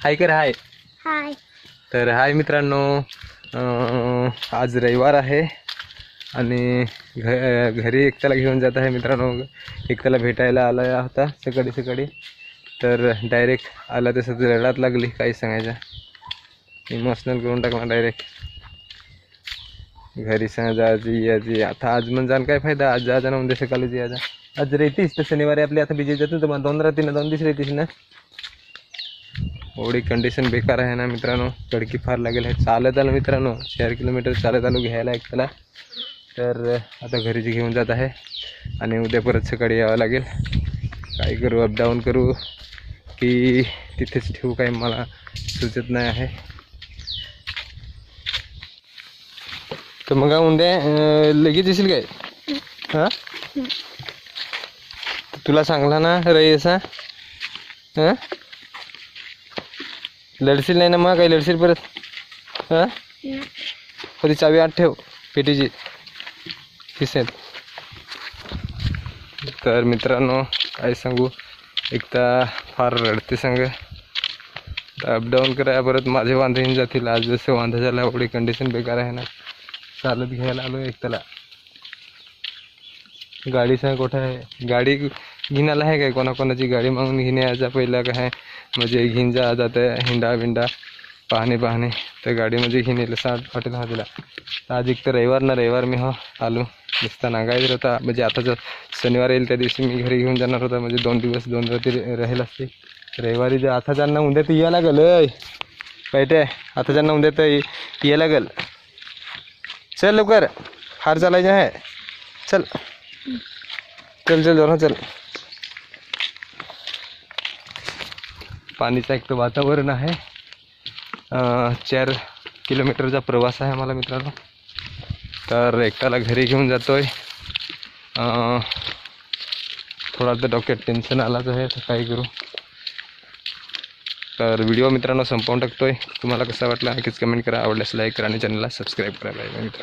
हाय कर हाय हाय तर हाय मित्रांनो. अं, आज रविवार आहे आणि घ घरी एकट्याला घेऊन जात आहे मित्रांनो. एकट्याला भेटायला आला होता सकाळी सकाळी. तर डायरेक्ट आला तसं रडात लागली काही सांगायचं. इमोशनल करून टाकला डायरेक्ट घरी सांगा जायची याची आता आज म्हणजे काय फायदा? आज जा ना उद्या सकाळी यायचा आज रेतीस तर शनिवारी आपली आता बिजी जातो तर मग दोन रात्री दोन दिवस रेतीस ना. एवढी कंडिशन बेकार आहे ना मित्रांनो. कडकी फार लागेल आहे. चालत आलो मित्रांनो. चार किलोमीटर चालत आलो घ्यायला एक त्याला तर आता घरीच घेऊन जात आहे. आणि उद्या परत सकाळी यावं लागेल. काय करू अपडाऊन करू की तिथेच ठेवू काही मला सुचत नाही आहे. तर मग उद्या लगेच येशील काय? हां? तुला सांगला ना रईस हा? हां? लढशील नाही ना मग काही लढशील परत. हां? चावी आत ठेव पेटीची. खिसेल तर मित्रांनो काय सांगू? एकदा फार रडते सांग. अपडाऊन कराया परत माझे वांदे येऊन जातील. आज जसं वांदा झाला एवढी कंडिशन बेकार आहे ना. चालत घ्यायला आलो एक त्याला गाडी सांग कुठं आहे? गाडी घेण्याला आहे काय कोणाकोणाची गाडी मागून घेण्याचा पहिला काय म्हणजे घेऊन जा जातं हिंडा बिंडा पाहणे पाहणे तर गाडीमध्ये येईल साठ हॉटेल हा तर आज एक तर रविवार ना रविवार मी हो आलो नुसता नागायचं होता म्हणजे आता जर शनिवार येईल त्या दिवशी मी घरी घेऊन जाणार होता म्हणजे दोन दिवस दोन रात्री राहील रविवारी जर आता त्यांना उद्या तर यायला लागल अय आता त्यांना उद्या तर यायला लागल। चल लवकर हार चालायचं आहे चल। चल चल जोरात चल। पाणीचं एक तर वातावरण आहे. चार किलोमीटरचा प्रवास आहे आम्हाला मित्रांनो. तर एकट्याला घरी घेऊन जातो आहे थोडा तर डोक्यात टेन्शन आलाच आहे तर काय करू? तर व्हिडिओ मित्रांनो संपवून टाकतोय. तुम्हाला कसा वाटला नक्कीच कमेंट करा. आवडल्यास लाईक करा आणि चॅनलला सबस्क्राईब करायला मित्रांनो